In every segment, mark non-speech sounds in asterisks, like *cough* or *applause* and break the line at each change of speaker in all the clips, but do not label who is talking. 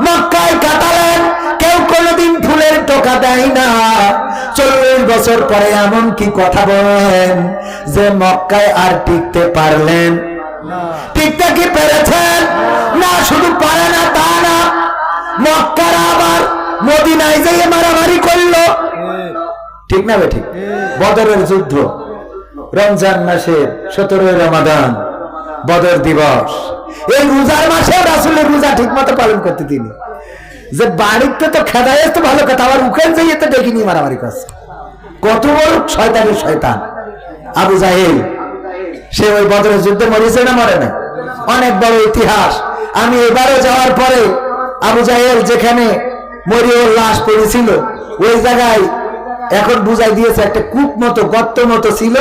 মক্কায় কাটালেন কেউ কোনোদিন ফুলের টোকা দেয় না। চল্লিশ বছর পরে এমন কি কথা বলেন যে মক্কায় আর টিকতে পারলেন? টিকতে কি পেরেছেন? না, শুধু পারে না, তা না। মক্কার আবার মদিনায় যেয়ে মারামারি করল। ঠিক না বে ঠিক? বদরের যুদ্ধ, রমজান মাসের সতেরোই রমাদান। বদর দিবস। এই রোজার মাসে রাসুলের রোজা ঠিক মতো পালন করতে তিনি যে বাড়িতে তো খেদায় তো ভালো কথা, আবার উখেন যাইয়ে তো ডেকে নিয়ে মারামারি করছে। কত বড় শয়তানের শয়তান। আবু জাহেল, সে ওই বদরের যুদ্ধে মরেছে না মরে না অনেক বড় ইতিহাস। আমি এবারে যাওয়ার পরে আবু জাহেল যেখানে মরিয়র লাশ পড়েছিল, ওই জায়গায় এখন বুঝাই দিয়েছে, একটা কূপ মতো, গর্ত মতো ছিল।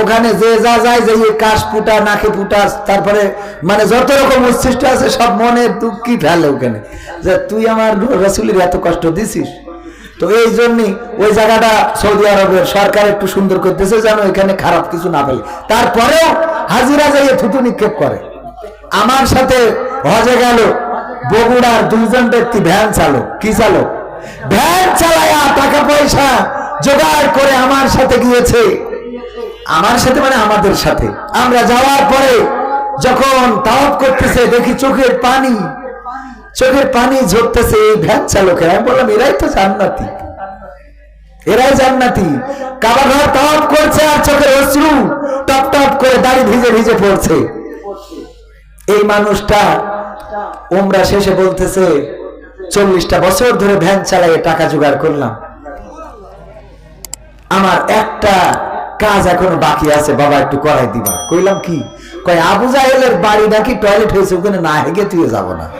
ওখানে যে যা যায়, যে কাশ ফুটা, নাকে ফুটা, তারপরে মানে যত রকম উচ্ছিষ্ট আছে, সব মনের দুঃখই ফেলে ওখানে। যে তুই আমার রসুলের এত কষ্ট দিছিস? তো এই জন্যই ওই জায়গাটা সৌদি আরবের সরকার একটু সুন্দর করতেছে যেন এখানে খারাপ কিছু না পেলে তারপরেও হাজিরা যাইয়ে থুতু নিক্ষেপ করে। আমার সাথে হজে গেল, বগুড়ার দুইজন ব্যক্তি ভ্যান চালক। কি চালক? ভ্যান চালায়া টাকা পয়সা জোগাড় করে আমার সাথে গিয়েছে। আমার সাথে মানে আমাদের সাথে। আমরা যাওয়ার পরে যখন তাওয়াব করতেছে, দেখি চোখের পানি চোখের পানি ঝরতেছে এই ভ্যান চালকের। আমি বললাম, এরাই তো জান্নাতি। এরাই জান্নাতি। কাবা ঘর তাওয়াব করছে আর চোখের অশ্রু টপ টপ করে দাড়ি ভিজে ভিজে পড়ছে। এই মানুষটা ওমরা শেষে বলতেছে চল্লিশটা বছর ধরে ভ্যান চালাইয়ে টাকা জোগাড় করলাম। আমার একটা কাজ এখনও বাকি আছে বাবা একটু করাই দিবা। কইলাম কি? কয় আবু জাহেলের বাড়ি নাকি টয়লেট হয়েছে ওখানে না হেগে তুই যাব না।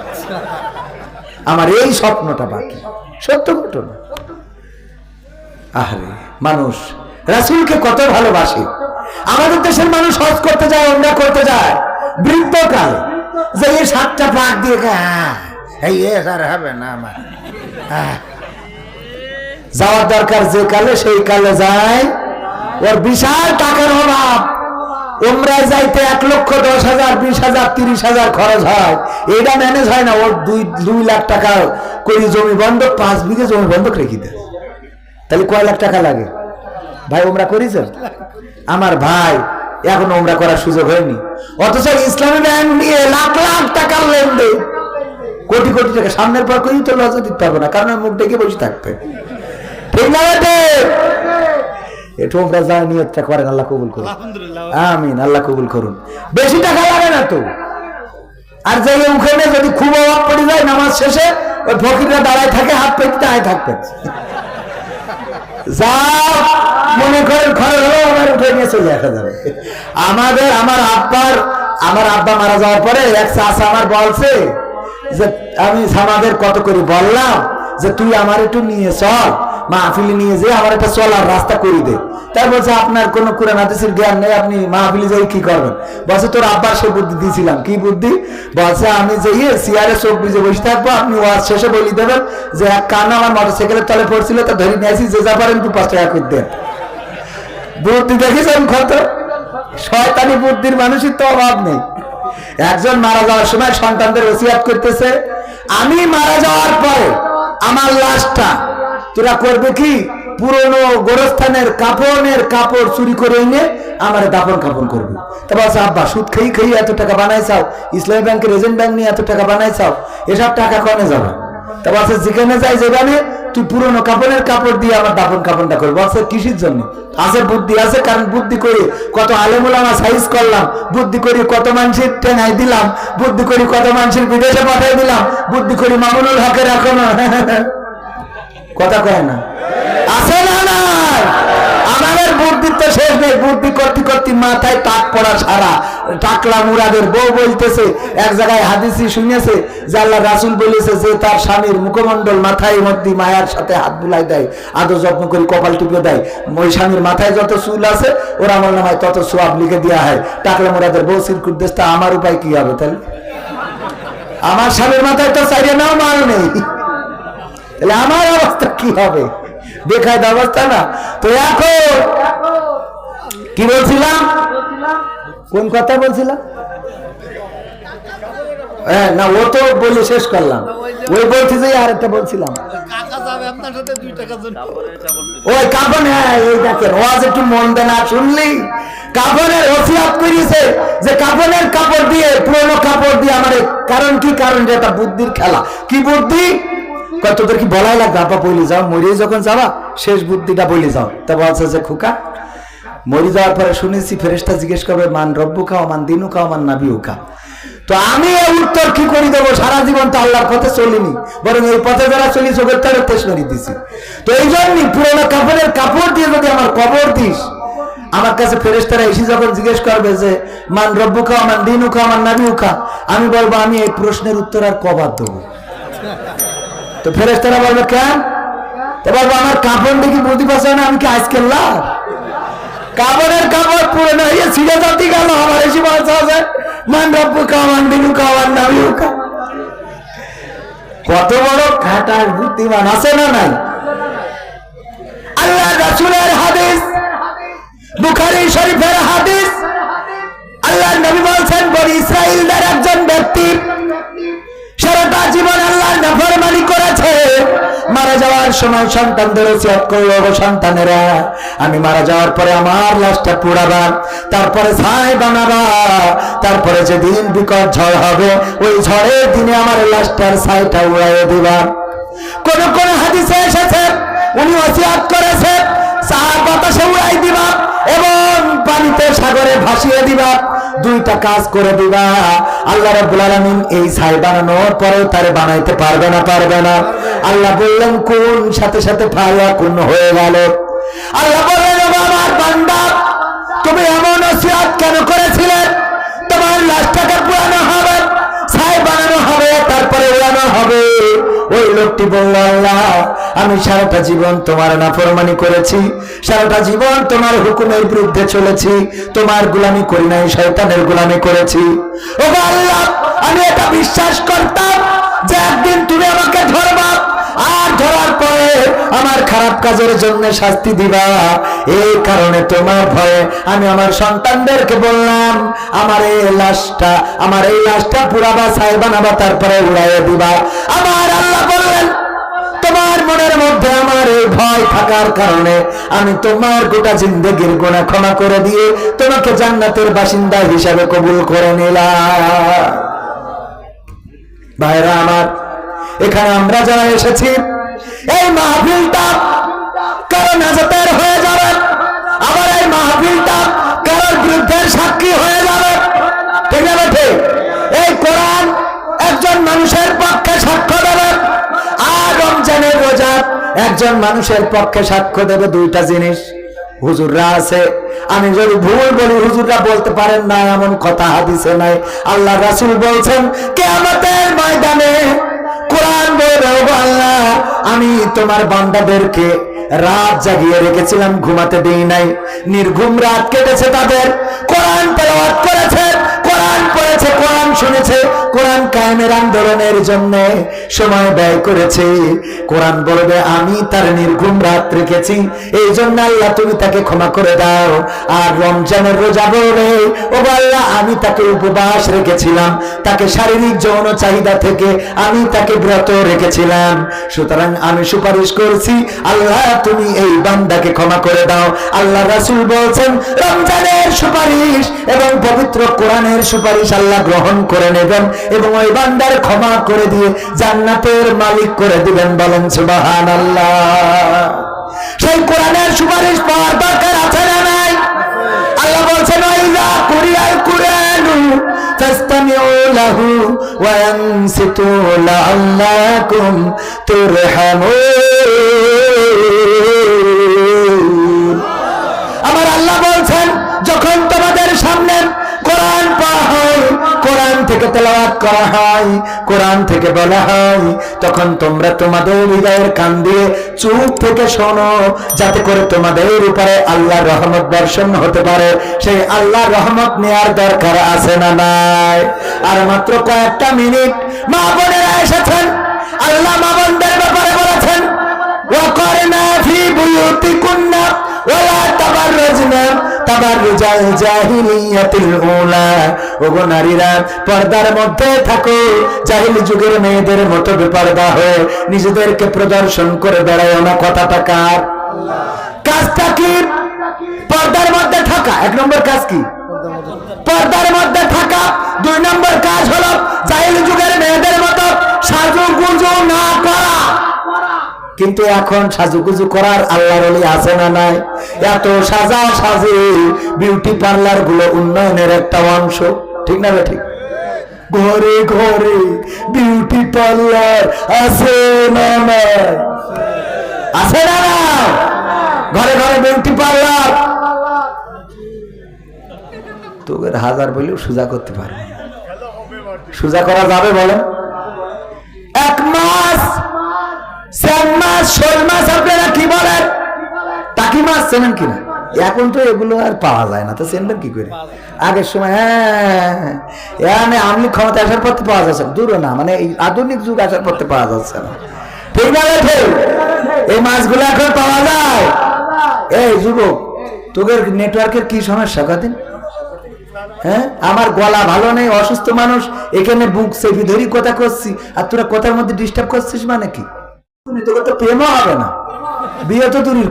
আমার এই স্বপ্নটা বাকি। সত্য ঘটনা। আরে মানুষ রাসুলকে কত ভালোবাসে। আমাদের দেশের মানুষ হজ করতে যায় অন্য করতে যায়। বৃদ্ধকাল যে সাতটা পাক দিয়ে "আহ, এই এ আর হবে না আমার। *laughs* যাওয়ার দরকার যে কালে, সেই কালে যায়। ওর বিশাল টাকার অভাব। ওমরায় যাইতে এক লক্ষ দশ হাজার, বিশ হাজার, তিরিশ হাজার খরচ হয়। এটা ম্যানেজ হয় না। ওর দুই দুই লাখ টাকা করি জমি বন্ধক, পাঁচ বিঘে জমি বন্ধক রেখে দেয়। তাহলে কয় লাখ টাকা লাগে? ভাই ওমরা করেছেন আমার ভাই, এখন ওমরা করার সুযোগ হয়নি। অথচ ইসলামী ব্যাংক নিয়ে লাখ লাখ টাকার লেনদেন। কোটি কোটি টাকা সামনের পর করেই তো লজ্জা দিতে পারব না কারণ মুখ ডেকে বসে থাকতে ঠিক না বেটে একটু যা নিয়তটা করেন আল্লাহ কবুল করুন। আমিন আল্লাহ কবুল করুন। বেশি টাকা লাগে না তো? আর যে ওখানে যদি খুব অভাব পড়ে যায় নামাজ শেষে ওই ফকিররা দাঁড়ায় থাকে হাত পেতে দাঁড়ায় থাকবেন যা মনে করেন খরচ হলো আমার উঠে নিয়ে চলে আসা যাবে। আমাদের আমার আব্বার আমার আব্বা মারা যাওয়ার পরে এক চাষা আমার বলছে যে আমি আমাদের কত করে বললাম যে তুই আমার একটু নিয়ে চল, মাহফিলি নিয়ে যে আমার একটা চলার রাস্তা করে দে। তাই বলছে, আপনার কোনো কোরআন হাদিসের জ্ঞান নেই, আপনি মাহফিলি যাই কি করবেন? বলছে, তোর আব্বার সে বুদ্ধি দিয়েছিলাম কি বুদ্ধি? বলছে, আমি যে ইয়ে সিয়ারে চোখ বুঝে বসে থাকব, আপনি ওয়াজ শেষে বলি দেবেন যে এক কান আমার মোটরসাইকেলের তলে পড়ছিল, তা ধরে নিয়ে আসি, যে যা পারেন দু পাঁচ টাকা করে দেন। বুদ্ধি দেখেছেন কত? শয়তানি বুদ্ধির মানুষের তো অভাব নেই। একজন মারা যাওয়ার সময় সন্তানদের ওসিয়াত করতেছে। আমি মারা যাওয়ার পরে আমার লাশটা তোরা করবে কি? পুরনো গোরস্থানের কাপড়ের কাপড় চুরি করে এনে আমার দাপন কাপন করবে। তারপর আব্বা, সুদ খেয়ে খেয়ে এত টাকা বানাইছাও? ইসলামী ব্যাংকের এজেন্ট ব্যাংক নিয়ে এত টাকা বানাইছাও? এসব টাকা কনে যাবে? তা বলছে যেখানে যাই যেখানে তুই পুরনো কাপড়ের কাপড় দিয়ে আমার দাপন করব। কৃষির জন্য। আছে বুদ্ধি, আছে কারণ বুদ্ধি করে কত আলেমুলামা সাইজ করলাম, বুদ্ধি করে কত মানুষের টেনাই দিলাম, বুদ্ধি করে কত মানুষের বিদেশে পাঠিয়ে দিলাম, বুদ্ধি করে মামুনুল হকের এখনও। *laughs* কথা কয় না। আছে না? বুদ্ধির তো শেষ নেই। বুদ্ধি করতে করতে মাথায় টাক পড়া সারা। টাকলা মুরাদের বউ বলতেছে, এক জায়গায় হাদিসি শুনেছে, যে আল্লাহ রাসুল বলেছে যে তার স্বামীর মুখমণ্ডল মাথায় মধ্যে মায়ার সাথে হাত বুলাই দেয়, আদর যত্ন করে কপাল টিপে দেয়। ওই স্বামীর মাথায় যত চুল আছে, ওর আমার নামায় তত সোয়াব লিখে দেওয়া হয়। টাকলা মুরাদের বউ সিরকুট দেশটা আমার উপায় কি হবে তাহলে? আমার স্বামীর মাথায় তো চাইলে নাও মাল নেই। তাহলে আমার অবস্থা কি হবে? বেখায় অবস্থা না? তো এখন কি বলছিলাম? কোন কথা বলছিলাম? হ্যাঁ না ও তো বলে শেষ করলাম।
ওই
বলছি যে আর একটা বলছিলাম ওই কাপড় হ্যাঁ এই দেখেন ওয়াজ একটু মন না শুনলি? ওসিয়াত করিছে যে কাপড় দিয়ে পুরনো কাপড় দিয়ে আমার কারণ কি কারণ এটা বুদ্ধির খেলা। কি বুদ্ধি? তোদের কি বলাই লাগবে? আপা বলি যাও মরে যখন যাবা শেষ বুদ্ধিটা বলি যাও। তা বলছে যে খুকা মরি যাওয়ার পরে শুনেছি, ফেরেশতা জিজ্ঞেস করবে, মান রব্বু খাও মান দিনু খাও মান নাবিউ খা তো আমি এই উত্তর কি করে দেবো? সারা জীবন তো আল্লাহর পথে চলিনি, বরং এই পথে যারা চলি চোখের তারা তেসমারি দিছি তো এই জন্যই পুরোনো কাপড়ের কাপড় দিয়ে যদি আমার কবর দিস, আমার কাছে ফেরেশতারা এসে যখন জিজ্ঞেস করবে যে, মান রব্বু খাও মান দিনু খাও মান নাবিউ খা আমি বলব, আমি এই প্রশ্নের উত্তর আর কবার দেবো। তো ফেরেশতারা বলবে, কেন? বলব, আমার কাপড় দেখি বুঝতে পারছে না, আমি কি আজকে লাভ? কাপড়ের কাপড় পুরনো হয়ে ছিঁড়ে যাতে গেল, আমার এসে বলছে আছে মান রব্বু কামান দিনু কামান নামিউ কা কত বড় ঘাটার বুদ্ধিমান আছে না নাই? আল্লাহ রাসূলের হাদিস, বুখারী শরীফের হাদিস, আল্লাহ নবী বলছেন, বনি ইসরাইলদের একজন ব্যক্তি সারাটা জীবন আল্লাহর নাফরমানি করেছে। মারা যাওয়ার সময় সন্তানদের ওসিয়াত করল সন্তানেরা। আমি মারা যাওয়ার পরে আমার লাশটা পুড়াবা, তারপরে ছাই বানাবা, তারপরে যেদিন বিকট ঝড় হবে, ওই ঝড়ের দিনে আমার লাশটার ছাইটা উড়াইয়ে দিবা। কোন কোন হাদিসে এসেছে, উনি ওসিয়াত করেছে চা বাতাসে উড়াই দিবা এবং পানিতে সাগরে ভাসিয়ে দিবা, দুইটা কাজ করে দিবা। আল্লাহ রাব্বুল আলামিন এই ছাই বানানোর পরেও তারে বানাইতে পারবে না পারবে না। আল্লাহ বললেন, কোন? সাথে সাথে ফায়া কোন হয়ে গেল। আল্লাহ বললেন আমার বান্দা, তুমি এমন ওসিয়াত কেন করেছিলে? তোমার লাশটাকে পুরানো হবে হবে, তারপরে হবে। ওই লোকটি আমি জীবন তোমার করেছি জীবন তোমার চলেছি, তোমার গুলামি করেছি। ও আমি এটা বিশ্বাস করতাম যে একদিন তুমি আমাকে ধরবা। আর ধরার পরে আমার খারাপ কাজের জন্য শাস্তি দিবা। এই কারণে তোমার ভয়ে আমি আমার সন্তানদেরকে বললাম, আমার এই লাশটা, আমার এই লাশটা পুরাবা ছাই বানাবা, তারপরে উড়াইয়ে দিবা। আমার আল্লাহ বললেন, তোমার মনের মধ্যে আমার এই ভয় থাকার কারণে আমি তোমার গোটা জিন্দগির গোনা ক্ষমা করে দিয়ে তোমাকে জান্নাতের বাসিন্দা হিসাবে কবুল করে নিলাম। ভাইরা আমার এখানে আমরা যারা এসেছি, এই মাহফিলটা কারও নাজাতের হয়ে যাবে, আবার এই মাহফিলটা কারোর বিরুদ্ধের সাক্ষী হয়ে যাবে। ঠিক না ঠিক এই কোরআন একজন মানুষের পক্ষে সাক্ষ্য দেবে। আর রমজানের রোজা একজন মানুষের পক্ষে সাক্ষ্য দেবে দুইটা জিনিস। হুজুররা আছে, আমি যদি ভুল বলি, হুজুররা বলতে পারেন না, এমন কথা হাদিসে নাই। আল্লাহ রাসূল বলছেন, কেয়ামতের ময়দানে কোরআন আল্লাহ আমি তোমার বান্দাদেরকে রাত জাগিয়ে রেখেছিলাম, ঘুমাতে দেই নাই। নির্ঘুম রাত কেটেছে তাদের। কোরআন তেলাওয়াত করেছে পড়েছে কোরআন শুনেছে, কোরআন কায়েমের আন্দোলনের জন্য সময় ব্যয় করেছে। কোরআন বলবে, আমি তার নির্ঘুম রাত রেখেছি এই জন্য আল্লাহ তুমি তাকে ক্ষমা করে দাও। আর রমজানের রোজা বলবে, ও আল্লাহ, আমি তাকে উপবাস রেখেছিলাম, তাকে শারীরিক যৌন চাহিদা থেকে আমি তাকে ব্রত রেখেছিলাম। সুতরাং আমি সুপারিশ করছি, আল্লাহ, তুমি এই বান্দাকে ক্ষমা করে দাও। আল্লাহ রাসুল বলছেন, রমজানের সুপারিশ এবং পবিত্র কোরআনের সুপারিশ আল্লাহ গ্রহণ করে নেবেন এবং ওই বান্দার ক্ষমা করে দিয়ে জান্নাতের মালিক করে দিবেন বলেন সুবহানাল্লাহ। সেই কোরআনের সুপারিশ পাওয়ার দরকার আছে না নাই? আল্লাহ বলছেন, ওয়াইজা কুরিয়াল কুরআনু ফাসতামিউ লাহু ওয়া আনসিতু লাআল্লাকুম তুরহামুন। আমার আল্লাহ বলছেন, যখন তোমাদের সামনে থেকে তেলাওয়াত করা হয়, কোরআন থেকে বলা হয়। তখন তোমরা তোমাদের হৃদয়ের কান দিয়ে চুপ থেকে শোনো, যাতে করে তোমাদের উপরে আল্লাহর রহমত বর্ষণ হতে পারে। সেই আল্লাহর রহমত নেওয়ার দরকার আছে না নাই? আর মাত্র কয়েকটা মিনিট মা বোনেরা এসেছেন। আল্লাহ মা বোনদের ব্যাপারে বলেছেন, ওয়া করে না ফি বুয়ুতি কুন্না ওয়া জাহিলিয়াতিল উলা। নারীরা, পর্দার মধ্যে থাকো। জাহিলি যুগের মেয়েদের মতো বেপর্দা হয়ে নিজেদেরকে প্রদর্শন করে বেড়ায় না কথাটা কার? কাজটা কি? পর্দার মধ্যে থাকা। এক নম্বর কাজ কি? পর্দার মধ্যে থাকা। দুই নম্বর কাজ হলো জাহিলি যুগের মেয়েদের মতো সাজুগুজু না করা। কিন্তু এখন সাজুগুজু করার আল্লাহর অলি আছে না নাই? এত সাজা সাজে বিউটি পার্লারগুলো উন্নয়নের একটা অংশ। ঠিক না ঠিক? ঘরে ঘরে বিউটি পার্লার আছে না নাই? আছে না ঘরে ঘরে বিউটি পার্লার তোদের হাজার বলেও সোজা করতে পারবে সোজা করা যাবে বলেন? এক মাস শোল মাছ চেনেন কিনা? এখন তো এগুলো আর পাওয়া যায় না, তো চেনবেন কি করে? আগের সময় হ্যাঁ এখানে আমলি ক্ষমতা আসার পর পাওয়া যাচ্ছে। দূরে না মানে এই আধুনিক যুগ আসার তো পাওয়া যাচ্ছে না। ঠিক না এই মাছগুলো এখন পাওয়া যায়? এই যুবক, তোদের নেটওয়ার্কের কি সমস্যা কদিন? হ্যাঁ? আমার গলা ভালো নেই, অসুস্থ মানুষ, এখানে বুক সেফি ধরি, কথা করছি আর তোরা কথার মধ্যে ডিস্টার্ব করছিস মানে কি?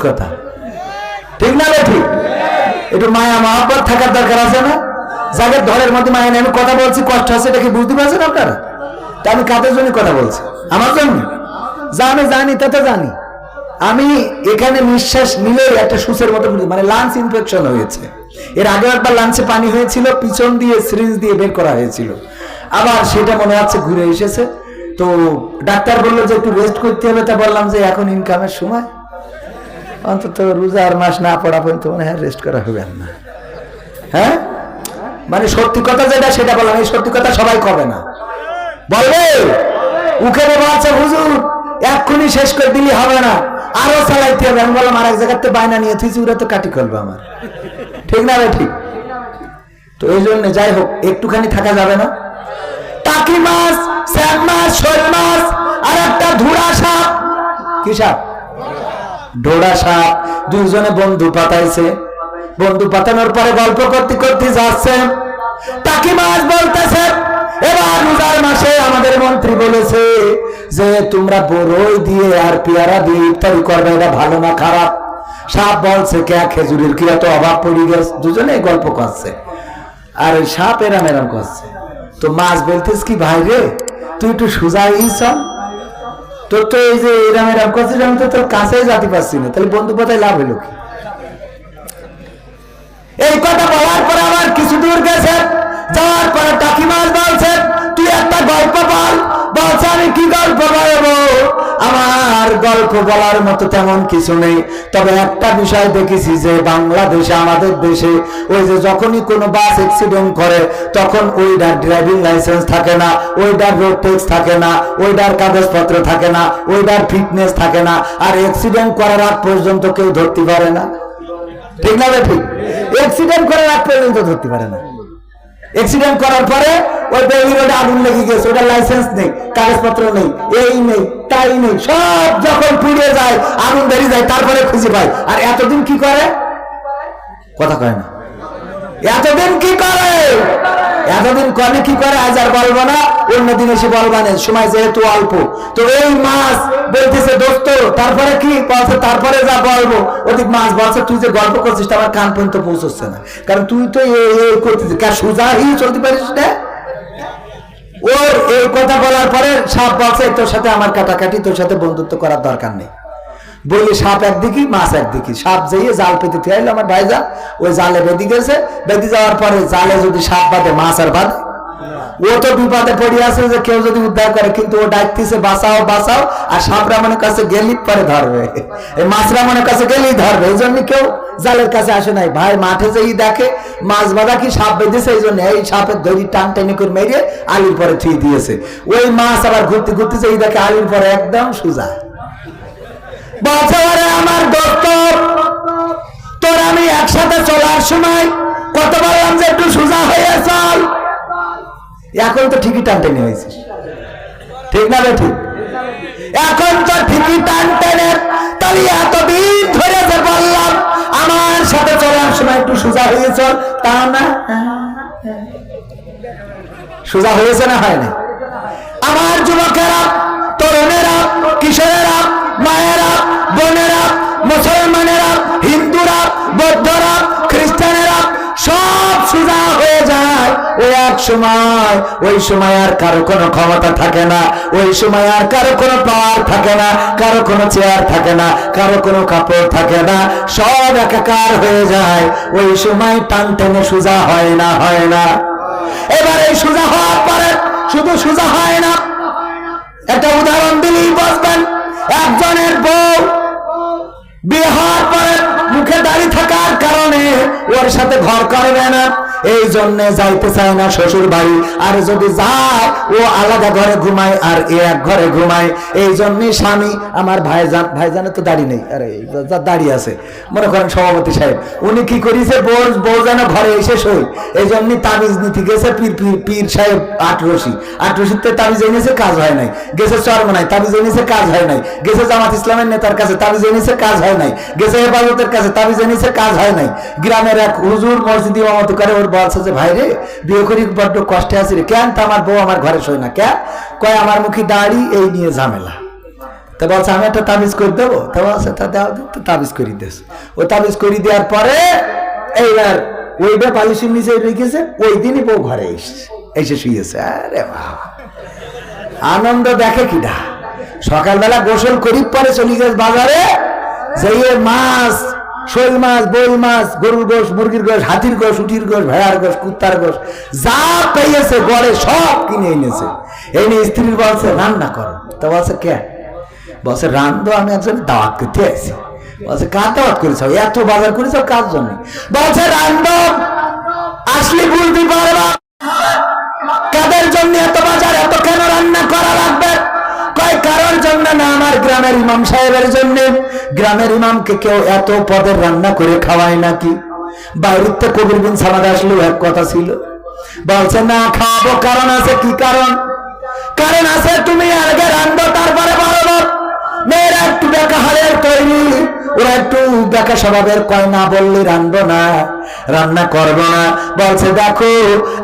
কথা। ঠিক না ঠিক? একটু থাকার দরকার আছে মায়া নেই, আমি কথা বলছি, কষ্ট আছে, এটা কি বুঝতে তা আমি কাদের জন্য কথা বলছি? আমার জন্য? যা আমি জানি, তা তো জানি। আমি এখানে নিঃশ্বাস নিলে একটা সুসের মতো মানে লাঞ্চ ইনফেকশন হয়েছে। এর আগে একবার লাঞ্চে পানি হয়েছিল, পিছন দিয়ে সিরিঞ্জ দিয়ে বের করা হয়েছিল। আবার সেটা মনে হচ্ছে ঘুরে এসেছে। তো ডাক্তার বলল যে একটু রেস্ট করতে হবে, তা বললাম যে এখন ইনকামের সময়। অন্তত রোজা আর মাস না পড়া পর্যন্ত মনে হয় রেস্ট করা হবে না। হ্যাঁ? মানে সত্যি কথা যেটা, সেটা বললাম, এই সত্যি কথা সবাই করবে না। বলবে? উখে বলছে, হুজুর, এক্ষুনি শেষ করে দিলি হবে না, আরও চালাইতে হবে। আমি বললাম আর এক জায়গাতে বায়না নিয়ে থুইছি, ওরা তো কাটি করবে আমার। ঠিক না ভাই ঠিক? তো এই জন্য যাই হোক, একটুখানি থাকা যাবে না। টাকি মাছ স্যাম মাছ শোল মাছ আর একটা ধুড়া সাপ। কি সাপ? ডোড়া সাপ। দুইজনে বন্ধু পাতাইছে। বন্ধু পাতানোর পরে গল্প করতে করতে যাচ্ছে। টাকি মাছ বলতেছে, এবার রোজার মাসে আমাদের মন্ত্রী বলেছে যে, তোমরা বড়ই দিয়ে আর পেয়ারা দিয়ে ইত্যাদি করবে, এটা ভালো না খারাপ? সাপ বলছে, কে খেজুরের কি অভাব পড়ে গেছে? দুজনে গল্প করছে। আর সাপ এরাম এরাম করছে। তো মাছ বলতেস কি, ভাই রে, তুই একটু সোজা চল। তোর তো এই যে এরাম এরাম করছিস, আমি তো তোর কাছেই যাতে পারছি না। তাহলে বন্ধু কোথায় লাভ হলো কি? এই কথা বলার পর আবার কিছু দূর গেছে, যাওয়ার পর টাকি মাছ বলছে। তুই একটা গল্প বল। বলছে আমি কি গল্প বলব? আমার গল্প বলার মতো তেমন কিছু নেই। তবে একটা বিষয় দেখেছি যে বাংলাদেশে, আমাদের দেশে ওই যে যখনই কোনো বাস অ্যাক্সিডেন্ট করে, তখন ওইটার ড্রাইভিং লাইসেন্স থাকে না, ওইটার রোড ট্যাক্স থাকে না, ওইটার কাগজপত্র থাকে না, ওইটার ফিটনেস থাকে না। আর অ্যাক্সিডেন্ট করার আগ পর্যন্ত কেউ ধরতে পারে না। ঠিক না ঠিক? অ্যাক্সিডেন্ট করার আগ পর্যন্ত ধরতে পারে না। অ্যাক্সিডেন্ট করার পরে ওই বেবি আগুন লেগে গেছে ওটা লাইসেন্স নেই, কাগজপত্র নেই, এই নেই, তাই নেই, সব যখন পুড়ে যায়, আগুন বেরিয়ে যায়, তারপরে খুঁজে পায়। আর এতদিন কি করে? কথা কয় না। এতদিন কি করে? এতদিন কলে কি করে, আজ আর বলব না অন্যদিন এসে বলবা না, সময় যেহেতু অল্প। তো এই মাস বলতেছে, দোস্ত, তারপরে কি? বলছে, তারপরে যা বলব। ওদিক মাস বলছে, তুই যে গল্প করছিস আমার কান পর্যন্ত পৌঁছচ্ছে না। কারণ তুই তো এই করতেছিস কার সোজা চলতে পারিস না। ওর এই কথা বলার পরে সাপ বলছে, তোর সাথে আমার কাটাকাটি, তোর সাথে বন্ধুত্ব করার দরকার নেই। বলি সাপ একদিকে, মাছ একদিকে। সাপ যেয়ে জাল পেতে ফেরাইলো আমার ভাইজা। ওই জালে বেঁধে গেছে। বেঁধে যাওয়ার পরে জালে যদি সাপ বাঁধে, মাছ আর বাঁধে। ও তো বিপদে পড়ে আছে যে কেউ যদি উদ্ধার করে, কিন্তু ও ডাকতেছে, বাঁচাও বাঁচাও। আর সাপরা মনে কাছে গেলি পরে ধরবে। এই মাছরা মনে কাছে গেলেই ধরবে। এই জন্য কেউ জালের কাছে আসে নাই। ভাই, মাঠে যেই দেখে, মাছ বাঁধা কি সাপ বেঁধেছে, এই জন্য এই সাপের দড়ি টান টেনে করে মেরে আলির পরে থুই দিয়েছে। ওই মাছ আবার ঘুরতে ঘুরতে যেই দেখে আলির পরে একদম সোজা। বছরে আমার দোস্ত তোর আমি একসাথে চলার সময় কত বললাম যে একটু সোজা হয়ে চল। এখন তো ঠিকই টান টেনে হয়েছে। ঠিক না ঠিক? এখন তো ঠিকই টান টেনে তাহলে এতদিন ধরে যে বললাম আমার সাথে চলার সময় একটু সোজা হয়ে চল। তা না? সোজা হয়েছে না হয়নি? আমার যুবকেরা, তরুণেরা, কিশোরেরা, মায়েরা এক সময়, ওই সময় আর কারও কোনো ক্ষমতা থাকে না, ওই সময় আর কারও কোনো পাওয়ার থাকে না, কারও কোনো চেয়ার থাকে না, কারও কোনো কাপড় থাকে না, সব একাকার হয়ে যায়। ওই সময় টান টেনে সোজা হয় না হয় না। এবার এই সোজা হওয়ার পরে শুধু সোজা হয় না। একটা উদাহরণ দিলেই বসবেন একজনের বউ বিয়ে হওয়ার পরে মুখে দাড়ি থাকার কারণে ওর সাথে ঘর করবে না। এই জন্য যাইতে চায় না শ্বশুর বাড়ি আর যদি যায়, ও আলাদা ঘরে ঘুমায় আর এ এক ঘরে ঘুমায়। এই জন্যই স্বামী, আমার ভাইজান ভাইজানের তো দাড়ি নেই। আরে যার দাড়ি আছে। মনে করেন সভাপতি সাহেব, উনি কি করেছে? বউ বউ যেন ঘরে এসে সই এই জন্যই তাবিজ নিতে গেছে পীর পীর পীর সাহেব আটরশি আটরশিতে তাবিজ এনেছে, কাজ হয় নাই। গেছে চরমনায় তাবিজ এনেছে, কাজ হয় নাই। গেছে জামাত ইসলামের নেতার কাছে, তাবিজ এনেছে, কাজ হয় নাই। গেছে হেফাজতের কাছে, তাবিজ এনেছে, কাজ হয় নাই। গ্রামের এক হুজুর মসজিদ ইমামত করে, ওর বলছে যে, ভাই রে, বিয়ে করি, বড্ড কষ্টে আছি রে। কেন তা আমার বউ আমার ঘরে শোয় না? কেন? কয়, আমার মুখে দাড়ি, এই নিয়ে ঝামেলা। তা বলছে, আমি একটা তাবিজ করে দেবো? তা বলছে, তা দেওয়া তো তাবিজ করি দেস। ও তাবিজ করে দেওয়ার পরে এইবার ওই ওইটা বালিশের নিচে রেখেছে, ওই দিনই বউ ঘরে এসছে, এসে শুয়েছে। আরে বাবা, আনন্দ দেখে কিনা সকালবেলা গোসল করি পরে চলে গেছে বাজারে, যেয়ে মাছ শোল মাছ বই মাছ, গরুর গোশ, মুরগির গোশ, হাতির গোশ, উটির গোশ, ভেড়ার গোশ, কুত্তার গোস যা পেয়েছে গড়ে সব কিনে এনেছে। এনে স্ত্রীর বলছে, রান্না করো। তো বলছে, কে? বলছে রান্ধো আমি একজন দাওয়াত করতে আছি বলছে, কার দাওয়াত করেছ? এত বাজার করেছ কার জন্য? বলছে রান্ধো আসলে বুঝতে পারবা কাদের জন্য এত বাজার, এত কেন রান্না করা লাগবে? কয় কারোর জন্য না, আমার গ্রামের ইমাম সাহেবের জন্য। গ্রামের ইমামকে কেউ এত পদের রান্না করে খাওয়ায় নাকি? বাইরের তো কবির বিন সামাদ আসলেও এক কথা ছিল। বলছে, না খাওয়াবো কারণ আছে কি কারণ? কারণ আছে তুমি আগে রান্ধো, তারপরে বলো মেয়েরা একটু হালের তৈরি। ওরা একটু বেকা স্বভাবের কয়, না বললে রান্ধবো না, রান্না করব না। বলছে, দেখো,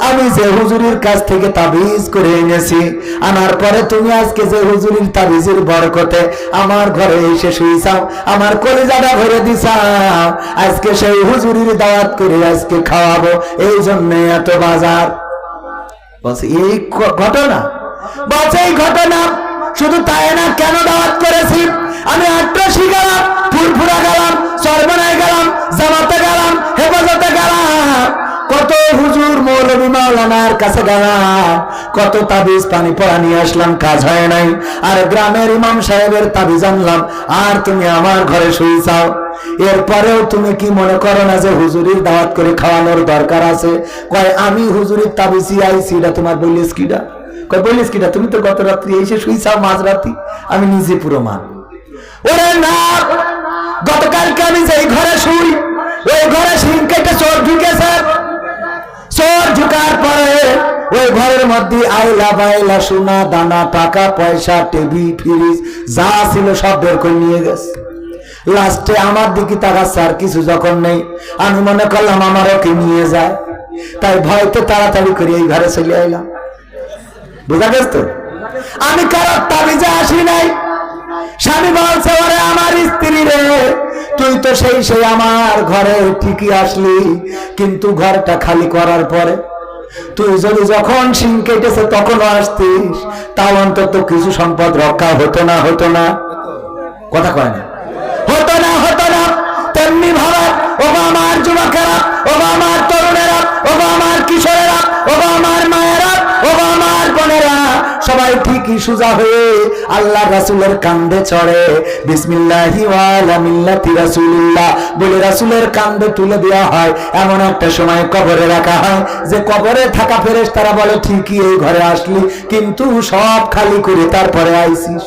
আমি যে হুজুরির কাছ থেকে তাবিজ করে এনেছি, আনার পরে তুমি আজকে যে হুজুরির তাবিজের বরকতে আমার ঘরে এসে শুয়েছাও আমার কলিজাটা ভরে দিছাও, আজকে সেই হুজুরির দাওয়াত করে আজকে খাওয়াবো, এই জন্য এত বাজার। বলছে, এই ঘটনা? বলছে, এই ঘটনা শুধু তাই না, কেন দাওয়াত করেছি? আমি আট্রাসি গেলাম, ফুরফুরা গেলাম, সর্বনায় গেলাম, জামাতে গেলাম, হেফাজতে গেলাম। কত হুজুর মৌলবী মাওলানার কাছে গেলাম, কত তাবিজ পানি পড়া নিয়ে আসলাম, কাজ হয় নাই। আর গ্রামের ইমাম সাহেবের তাবিজ আনলাম, আর তুমি আমার ঘরে শুই চাও এরপরেও তুমি কি মনে করো না যে হুজুরির দাওয়াত করে খাওয়ানোর দরকার আছে? কয়, আমি হুজুরির তাবিজি আইছি, এটা তোমার বলিস কিটা বলিস তুমি তো গত রাত্রি এসে মাঝ আমি নিজে পুরো মান ওরে না, গতকালকে আমি ঘরে শুই, ওই ঘরে চোর ঢুকেছে। চোর ঢুকার পরে ওই ঘরের মধ্যে আইলা বাইলা সোনা, দানা, টাকা, পয়সা টিভি ফ্রিজ, যা ছিল সব বের করে নিয়ে গেছে। লাস্টে আমার দিকে তাকাচ্ছে আর কিছু যখন নেই, আমি মনে করলাম আমারও কি নিয়ে যায়। তাই ভয়তে তাড়াতাড়ি করে এই ঘরে চলে আইলাম। বুঝা গেছ? তো আমি কারোর তাবিজে আসি নাই। স্বামী বলছে, ওরে আমার স্ত্রী রে, তুই তো সেই সেই আমার ঘরে ঠিকই আসলি, কিন্তু ঘরটা খালি করার পরে তুই যদি যখন সিং কেটেছে তখনও আসতিস, তাও অন্তত কিছু সম্পদ রক্ষা হতো না হতো না। কথা কয় না। হতো না হতো না। তেমনি ভাবে ও বা আমার যুবকেরা ও বা আমার তরুণেরা সবাই ঠিকই সুজা হয়ে আল্লাহ রাসুলের কান্দে চড়ে। বলে রাসুলের কান্দে তুলে দেওয়া হয়। এমন একটা সময় কবরে রাখা হয়, যে কবরে থাকা ফেরেস তারা বলে, ঠিকই এই ঘরে আসলি, কিন্তু সব খালি করে তারপরে আইসিস।